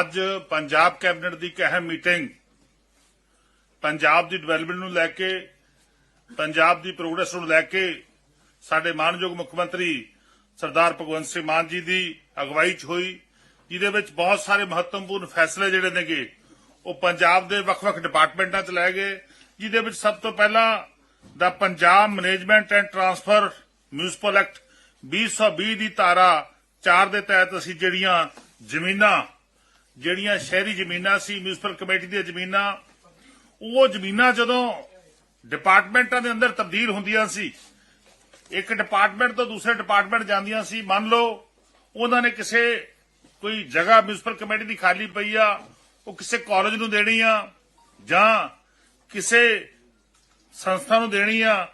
ਅੱਜ ਪੰਜਾਬ ਕੈਬਨਿਟ ਦੀ ਇੱਕ ਅਹਿਮ ਮੀਟਿੰਗ ਪੰਜਾਬ ਦੀ ਡਿਵੈਲਪਮੈਂਟ ਨੂੰ ਲੈ ਕੇ, ਪੰਜਾਬ ਦੀ ਪ੍ਰੋਗਰੈਸ ਨੂੰ ਲੈ ਕੇ ਸਾਡੇ ਮਾਨਯੋਗ ਮੁੱਖ ਮੰਤਰੀ ਸਰਦਾਰ ਭਗਵੰਤ ਸਿੰਘ ਮਾਨ ਜੀ ਦੀ ਅਗਵਾਈ 'ਚ ਹੋਈ, ਜਿਹਦੇ ਵਿੱਚ ਬਹੁਤ ਸਾਰੇ ਮਹੱਤਵਪੂਰਨ ਫੈਸਲੇ ਜਿਹੜੇ ਨੇਗੇ, ਉਹ ਪੰਜਾਬ ਦੇ ਵੱਖ-ਵੱਖ ਡਿਪਾਰਟਮੈਂਟਾਂ 'ਚ ਲਏ ਗਏ, ਜਿਹਦੇ ਵਿੱਚ ਸਭ ਤੋਂ ਪਹਿਲਾਂ ਦਾ Punjab management and transfer municipal act 2020 ਦੀ ਧਾਰਾ 4 ਦੇ ਤਹਿਤ ਅਸੀਂ ਜਿਹੜੀਆਂ ਜ਼ਮੀਨਾਂ ਜਿਹੜੀਆਂ ਸ਼ਹਿਰੀ ਜ਼ਮੀਨਾਂ ਸੀ ਮਿਊਨਿਸਪਲ ਕਮੇਟੀ ਦੀਆਂ ਜ਼ਮੀਨਾਂ, ਉਹ ਜ਼ਮੀਨਾਂ ਜਦੋਂ ਡਿਪਾਰਟਮੈਂਟਾਂ ਦੇ ਅੰਦਰ ਤਬਦੀਲ ਹੁੰਦੀਆਂ ਸੀ, ਇੱਕ ਡਿਪਾਰਟਮੈਂਟ ਤੋਂ ਦੂਸਰੇ ਡਿਪਾਰਟਮੈਂਟ ਜਾਂਦੀਆਂ ਸੀ, ਮੰਨ ਲਓ ਉਹਨਾਂ ਨੇ ਕਿਸੇ ਕੋਈ ਜਗ੍ਹਾ ਮਿਊਨਿਸਪਲ ਕਮੇਟੀ ਦੀ ਖਾਲੀ ਪਈ ਆ, ਉਹ ਕਿਸੇ ਕਾਲਜ ਨੂੰ ਦੇਣੀ ਆ, ਜਾਂ ਕਿਸੇ ਸੰਸਥਾ ਨੂੰ ਦੇਣੀ ਆ,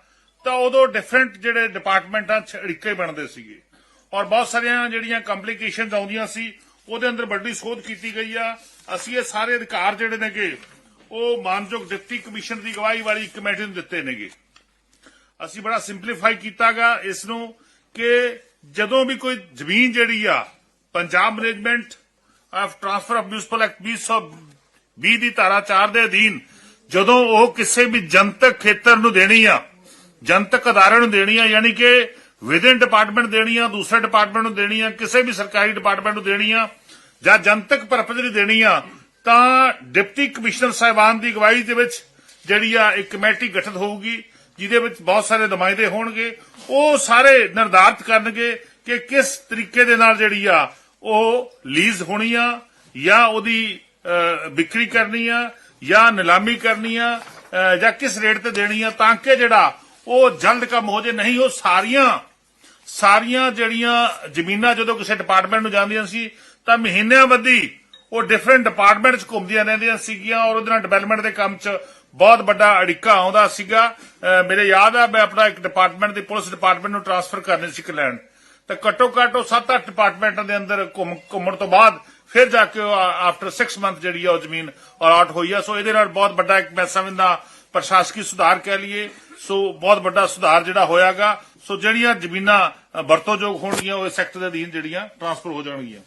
ਤਾਂ ਉਦੋਂ ਡਿਫਰੈਂਟ ਜਿਹੜੇ ਡਿਪਾਰਟਮੈਂਟਾਂ ਚ ਅੜਿੱਕੇ ਬਣਦੇ ਸੀਗੇ। ਔਰ ਬਹੁਤ ਸਾਰੀਆਂ ਜਿਹੜੀਆਂ ਕੰਪਲਿਕੇਸ਼ਨਸ ਆਉਂਦੀਆਂ ਸੀ ਉਹਦੇ ਅੰਦਰ ਵੱਡੀ ਸੋਧ ਕੀਤੀ ਗਈ ਆ। ਅਸੀਂ ਇਹ ਸਾਰੇ ਅਧਿਕਾਰ ਜਿਹੜੇ ਨੇਗੇ, ਉਹ ਮਾਨਯੋਗ ਡਿਪਟੀ ਕਮਿਸ਼ਨ ਦੀ ਅਗਵਾਈ ਵਾਲੀ ਕਮੇਟੀ ਨੂੰ ਦਿੱਤੇ ਨੇਗੇ। ਅਸੀਂ ਬੜਾ ਸਿੰਪਲੀਫਾਈ ਕੀਤਾਗਾ ਇਸ ਨੂੰ ਕਿ ਜਦੋਂ ਵੀ ਕੋਈ ਜ਼ਮੀਨ ਜਿਹੜੀ ਆ, Punjab management of transfer of municipal act 2020 ਦੀ ਧਾਰਾ 4 ਦੇ ਅਧੀਨ, ਜਦੋਂ ਉਹ ਕਿਸੇ ਵੀ ਜਨਤਕ ਖੇਤਰ ਨੂੰ ਦੇਣੀ ਆ, ਜਨਤਕ ਅਦਾਰੇ ਨੂੰ ਦੇਣੀ ਆ, ਯਾਨੀ ਕਿ ਵਿਦਿਨ ਡਿਪਾਰਟਮੈਂਟ ਦੇਣੀ ਆ ਦੂਸਰੇ ਡਿਪਾਰਟਮੈਂਟ ਨੂੰ ਦੇਣੀ ਆ ਕਿਸੇ ਵੀ ਸਰਕਾਰੀ ਡਿਪਾਰਟਮੈਂਟ ਨੂੰ ਦੇਣੀ ਆ ਜਾਂ ਜਨਤਕ ਪਰਪਸ ਲਈ ਦੇਣੀ ਆ ਤਾਂ ਡਿਪਟੀ ਕਮਿਸ਼ਨਰ ਸਾਹਿਬਾਨ ਦੀ ਅਗਵਾਈ ਦੇ ਵਿੱਚ ਜਿਹੜੀ ਆ ਇੱਕ ਕਮੇਟੀ ਗਠਿਤ ਹੋਊਗੀ, ਜਿਹਦੇ ਵਿੱਚ ਬਹੁਤ ਸਾਰੇ ਨੁਮਾਇੰਦੇ ਹੋਣਗੇ, ਉਹ ਸਾਰੇ ਨਿਰਧਾਰਤ ਕਰਨਗੇ ਕਿ ਕਿਸ ਤਰੀਕੇ ਦੇ ਨਾਲ ਜਿਹੜੀ ਆ ਉਹ ਲੀਜ਼ ਹੋਣੀ ਆ ਜਾਂ ਉਹਦੀ ਵਿਕਰੀ ਕਰਨੀ ਆ ਜਾਂ ਨਿਲਾਮੀ ਕਰਨੀ ਆ ਜਾਂ ਕਿਸ ਰੇਟ ਤੇ ਦੇਣੀ ਆ ਤਾਂ ਕਿ ਜਿਹੜਾ ਉਹ ਜਲਦ ਕੰਮ ਹੋ ਜੇ, ਨਹੀਂ ਉਹ ਸਾਰੀਆਂ ਸਾਰੀਆਂ ਜਿਹੜੀਆਂ ਜ਼ਮੀਨਾਂ ਜਦੋਂ ਕਿਸੇ ਡਿਪਾਰਟਮੈਂਟ ਨੂੰ ਜਾਂਦੀਆਂ ਸੀ, ਤਾਂ ਮਹੀਨਿਆਂ ਬੱਧੀ ਉਹ ਡਿਫਰੈਂਟ ਡਿਪਾਰਟਮੈਂਟ 'ਚ ਘੁੰਮਦੀਆਂ ਰਹਿੰਦੀਆਂ ਸੀਗੀਆਂ ਔਰ ਉਹਦੇ ਨਾਲ ਡਿਵੈਲਪਮੈਂਟ ਦੇ ਕੰਮ 'ਚ ਬਹੁਤ ਵੱਡਾ ਅੜਿੱਕਾ ਆਉਂਦਾ ਸੀਗਾ। ਮੇਰੇ ਯਾਦ ਆ, ਮੈਂ ਆਪਣਾ ਇੱਕ ਡਿਪਾਰਟਮੈਂਟ ਦੀ ਪੁਲਿਸ ਡਿਪਾਰਟਮੈਂਟ ਨੂੰ ਟ੍ਰਾਂਸਫਰ ਕਰਨੇ ਸੀ ਇੰਗਲੈਂਡ। ਤਾਂ ਘੱਟੋ ਘੱਟ ਉਹ 7-8 ਡਿਪਾਰਟਮੈਂਟਾਂ ਦੇ ਅੰਦਰ ਘੁੰਮ, ਘੁੰਮਣ ਤੋਂ ਬਾਅਦ ਫਿਰ ਜਾ ਕੇ ਆਫਟਰ 6 ਮੰਥ ਜਿਹੜੀ ਆ ਉਹ ਜ਼ਮੀਨ ਅਲਾਟ ਹੋਈ ਆ। ਸੋ ਇਹਦੇ ਨਾਲ ਬਹੁਤ ਵੱਡਾ ਇੱਕ ਮੈਂ ਸਮਝਦਾ ਪ੍ਰਸ਼ਾਸਕੀ ਸੁਧਾਰ ਕਹਿ ਲਈਏ ਸੋ ਬਹੁਤ ਵੱਡਾ ਸੁਧਾਰ ਜਿਹੜਾ ਹੋਇਆਗਾ। ਸੋ ਜਿਹੜੀਆਂ ਜ਼ਮੀਨਾਂ ਅ, ਵਰਤੋਂਯੋਗ ਹੋਣਗੀਆਂ ਉਹ ਇਸ ਸੈਕਟਰ ਦੇ ਅਧੀਨ ਜਿਹੜੀਆਂ ਟ੍ਰਾਂਸਫਰ ਹੋ ਜਾਣਗੀਆਂ।